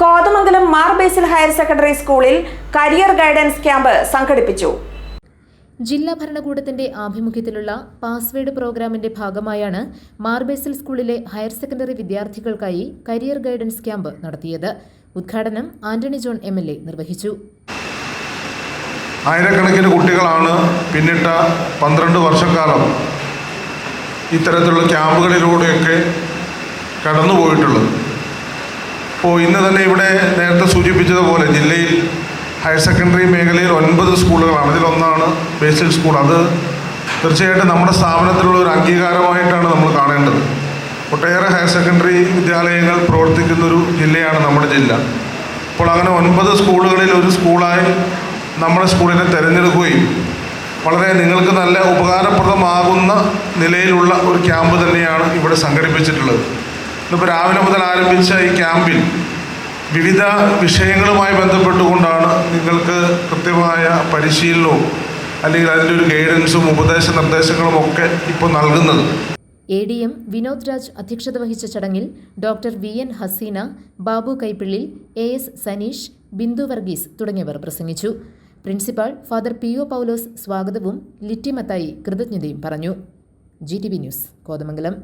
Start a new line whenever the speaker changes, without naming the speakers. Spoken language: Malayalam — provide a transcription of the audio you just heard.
Kothamangalam Mar Basil higher secondary സ്കൂളിൽ കരിയർ ഗൈഡൻസ് ക്യാമ്പ് സംഘടിപ്പിച്ചു.
ജില്ലാ ഭരണകൂടത്തിന്റെ ആഭിമുഖ്യത്തിലുള്ള പാസ്വേഡ് പ്രോഗ്രാമിന്റെ ഭാഗമായാണ് മാർബേസിൽ സ്കൂളിലെ ഹയർ സെക്കൻഡറി വിദ്യാർത്ഥികൾക്കായി കരിയർ ഗൈഡൻസ് ക്യാമ്പ് നടത്തിയത്. ഉദ്ഘാടനം Antony John M L A നിർവഹിച്ചു.
ആയിരക്കണക്കിന് കുട്ടികളാണ് പിന്നിട്ട പന്ത്രണ്ട് വർഷക്കാലം ഇത്തരത്തിലുള്ള ക്യാമ്പുകളിലൂടെയൊക്കെ കടന്നുപോയിട്ടുള്ളത്. അപ്പോൾ ഇന്ന് തന്നെ ഇവിടെ നേരത്തെ സൂചിപ്പിച്ചതുപോലെ ജില്ലയിൽ ഹയർ സെക്കൻഡറി മേഖലയിൽ ഒൻപത് സ്കൂളുകളാണ്. ഇതിലൊന്നാണ് ബേസിക് സ്കൂൾ. അത് തീർച്ചയായിട്ടും നമ്മുടെ സ്ഥാപനത്തിലുള്ള ഒരു അംഗീകാരമായിട്ടാണ് നമ്മൾ കാണേണ്ടത്. ഒട്ടേറെ ഹയർ സെക്കൻഡറി വിദ്യാലയങ്ങൾ പ്രവർത്തിക്കുന്ന ഒരു ജില്ലയാണ് നമ്മുടെ ജില്ല. അപ്പോൾ അങ്ങനെ ഒൻപത് സ്കൂളുകളിൽ ഒരു സ്കൂളായി നമ്മുടെ സ്കൂളിനെ തിരഞ്ഞെടുക്കുകയും വളരെ നിങ്ങൾക്ക് നല്ല ഉപകാരപ്രദമാകുന്ന നിലയിലുള്ള ഒരു ക്യാമ്പ് തന്നെയാണ് ഇവിടെ സംഘടിപ്പിച്ചിട്ടുള്ളത്. ഇന്നിപ്പോൾ രാവിലെ മുതൽ ആരംഭിച്ച ഈ ക്യാമ്പിൽ വിവിധ വിഷയങ്ങളുമായി ബന്ധപ്പെട്ടുകൊണ്ടാണ് നിങ്ങൾക്ക് കൃത്യമായ പരിശീലനവും അല്ലെങ്കിൽ അതിന്റെ ഒരു ഗൈഡൻസും ഉപദേശ നിർദ്ദേശങ്ങളും ഒക്കെ ഇപ്പോൾ നൽകുന്നത്.
A D M Vinod Raj അധ്യക്ഷത വഹിച്ച ചടങ്ങിൽ doctor V N Haseena Babu Kaippilly A S Saneesh Bindu Varghese തുടങ്ങിയവർ പ്രസംഗിച്ചു. Principal father P O Paulose സ്വാഗതവും ലിറ്റി മത്തായി കൃതജ്ഞതയും പറഞ്ഞു. G T V news Kothamangalam.